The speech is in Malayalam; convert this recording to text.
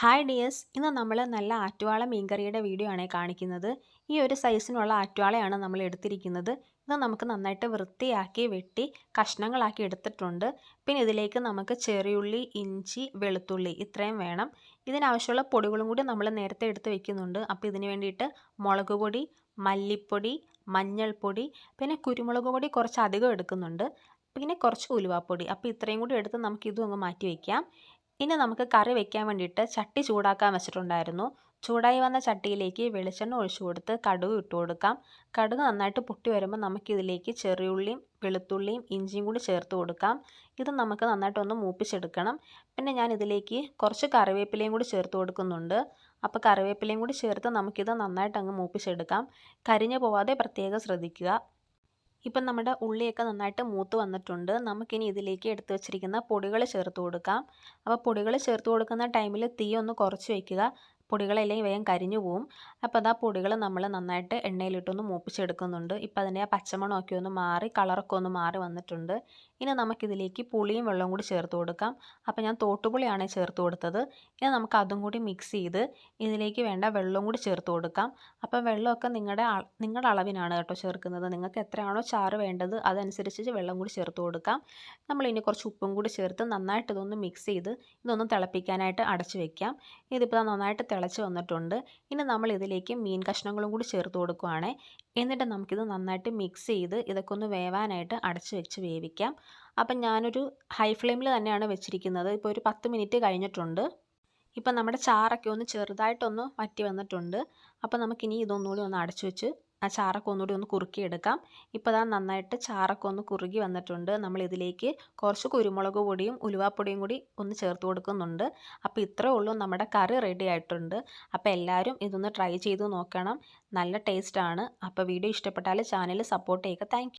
ഹായ് ഡിയേഴ്സ് ഇന്ന് നമ്മൾ നല്ല ആറ്റുവാള മീൻകറിയുടെ വീഡിയോ ആണ് കാണിക്കുന്നത്. ഈ ഒരു സൈസിനുള്ള ആറ്റുവാളയാണ് നമ്മൾ എടുത്തിരിക്കുന്നത്. ഇത് നമുക്ക് നന്നായിട്ട് വൃത്തിയാക്കി വെട്ടി കഷ്ണങ്ങളാക്കി എടുത്തിട്ടുണ്ട്. പിന്നെ ഇതിലേക്ക് നമുക്ക് ചെറിയുള്ളി ഇഞ്ചി വെളുത്തുള്ളി ഇത്രയും വേണം. ഇതിനാവശ്യമുള്ള പൊടികളും കൂടി നമ്മൾ നേരത്തെ എടുത്ത് വെക്കുന്നുണ്ട്. അപ്പോൾ ഇതിന് വേണ്ടിയിട്ട് മുളക് പൊടി മല്ലിപ്പൊടി മഞ്ഞൾപ്പൊടി പിന്നെ കുരുമുളക് പൊടി കുറച്ച് അധികം എടുക്കുന്നുണ്ട്. പിന്നെ കുറച്ച് ഉലുവാപ്പൊടി. അപ്പോൾ ഇത്രയും കൂടി എടുത്ത് നമുക്ക് ഇതും അങ്ങ് മാറ്റി വയ്ക്കാം ഇനി നമുക്ക് കറി വെക്കാൻ വേണ്ടിയിട്ട് ചട്ടി ചൂടാക്കാൻ വെച്ചിട്ടുണ്ടായിരുന്നു. ചൂടായി വന്ന ചട്ടിയിലേക്ക് വെളിച്ചെണ്ണ ഒഴിച്ചു കൊടുത്ത് കടുക് ഇട്ട് കൊടുക്കാം. കടുക് നന്നായിട്ട് പൊട്ടി വരുമ്പോൾ നമുക്കിതിലേക്ക് ചെറിയുള്ളിയും വെളുത്തുള്ളിയും ഇഞ്ചിയും കൂടി ചേർത്ത് കൊടുക്കാം. ഇത് നമുക്ക് നന്നായിട്ടൊന്ന് മൂപ്പിച്ചെടുക്കണം. പിന്നെ ഞാൻ ഇതിലേക്ക് കുറച്ച് കറിവേപ്പിലയും കൂടി ചേർത്ത് കൊടുക്കുന്നുണ്ട്. അപ്പോൾ കറിവേപ്പിലയും കൂടി ചേർത്ത് നമുക്കിത് നന്നായിട്ട് അങ്ങ് മൂപ്പിച്ചെടുക്കാം. കരിഞ്ഞു പോവാതെ പ്രത്യേകം ശ്രദ്ധിക്കുക. ഇപ്പം നമ്മുടെ ഉള്ളിയൊക്കെ നന്നായിട്ട് മൂത്ത് വന്നിട്ടുണ്ട്. നമുക്കിനി ഇതിലേക്ക് എടുത്തു വെച്ചിരിക്കുന്ന പൊടികൾ ചേർത്ത് കൊടുക്കാം. അപ്പോൾ പൊടികൾ ചേർത്ത് കൊടുക്കുന്ന ടൈമിൽ തീ ഒന്ന് കുറച്ച് വയ്ക്കുക. പൊടികളെല്ലാം വേഗം കരിഞ്ഞു പോവും. അപ്പോൾ അതാ പൊടികൾ നമ്മൾ നന്നായിട്ട് എണ്ണയിലിട്ടൊന്ന് മൂപ്പിച്ചെടുക്കുന്നുണ്ട്. ഇപ്പോൾ അതിന്റെ ആ പച്ചമണമൊക്കെ ഒന്ന് മാറി കളറൊക്കെ ഒന്ന് മാറി വന്നിട്ടുണ്ട്. ഇനി നമുക്കിതിലേക്ക് പുളിയും വെള്ളവും കൂടി ചേർത്ത് കൊടുക്കാം. അപ്പോൾ ഞാൻ തോട്ടുപുളിയാണ് ചേർത്ത് കൊടുത്തത്. ഇനി നമുക്ക് അതും കൂടി മിക്സ് ചെയ്ത് ഇതിലേക്ക് വേണ്ട വെള്ളവും കൂടി ചേർത്ത് കൊടുക്കാം. അപ്പോൾ വെള്ളമൊക്കെ നിങ്ങളുടെ നിങ്ങളുടെ അളവിനാണ് കേട്ടോ ചേർക്കുന്നത്. നിങ്ങൾക്ക് എത്രയാണോ ചാറ് വേണ്ടത് അതനുസരിച്ച് വെള്ളം കൂടി ചേർത്ത് കൊടുക്കാം. നമ്മൾ ഇനി കുറച്ച് ഉപ്പും കൂടി ചേർത്ത് നന്നായിട്ട് ഇതൊന്ന് മിക്സ് ചെയ്ത് ഇതൊന്ന് തിളപ്പിക്കാനായിട്ട് അടച്ചു വയ്ക്കാം ഇതിപ്പോൾ നന്നായിട്ട് തിളച്ച് വന്നിട്ടുണ്ട്. ഇനി നമ്മൾ ഇതിലേക്ക് മീൻ കഷ്ണങ്ങളും കൂടി ചേർത്ത് കൊടുക്കുവാണ്. എന്നിട്ട് നമുക്കിത് നന്നായിട്ട് മിക്സ് ചെയ്ത് ഇതൊക്കെ ഒന്ന് വേവാനായിട്ട് അടച്ച് വെച്ച് വേവിക്കാം. അപ്പം ഞാനൊരു ഹൈ ഫ്ലെയിമിൽ തന്നെയാണ് വെച്ചിരിക്കുന്നത്. ഇപ്പോൾ ഒരു പത്ത് മിനിറ്റ് കഴിഞ്ഞിട്ടുണ്ട്. ഇപ്പം നമ്മുടെ ചാറൊക്കെ ഒന്ന് ചെറുതായിട്ടൊന്ന് വറ്റി വന്നിട്ടുണ്ട്. അപ്പോൾ നമുക്കിനി ഇതൊന്നുകൂടി ഒന്ന് അടച്ചു വെച്ച് ആ ചാറൊക്കെ ഒന്നുകൂടി ഒന്ന് കുറുക്കിയെടുക്കാം. ഇപ്പോൾ അതാ നന്നായിട്ട് ചാറൊക്കെ ഒന്ന് കുറുകി വന്നിട്ടുണ്ട്. നമ്മൾ ഇതിലേക്ക് കുറച്ച് കുരുമുളക് പൊടിയും ഉലുവാപ്പൊടിയും കൂടി ഒന്ന് ചേർത്ത് കൊടുക്കുന്നുണ്ട്. അപ്പോൾ ഇത്രേ ഉള്ളൂ നമ്മുടെ കറി റെഡി ആയിട്ടുണ്ട്. അപ്പോൾ എല്ലാവരും ഇതൊന്ന് ട്രൈ ചെയ്ത് നോക്കണം. നല്ല ടേസ്റ്റാണ്. അപ്പോൾ വീഡിയോ ഇഷ്ടപ്പെട്ടാൽ ചാനൽ സപ്പോർട്ട് ചെയ്യുക. താങ്ക്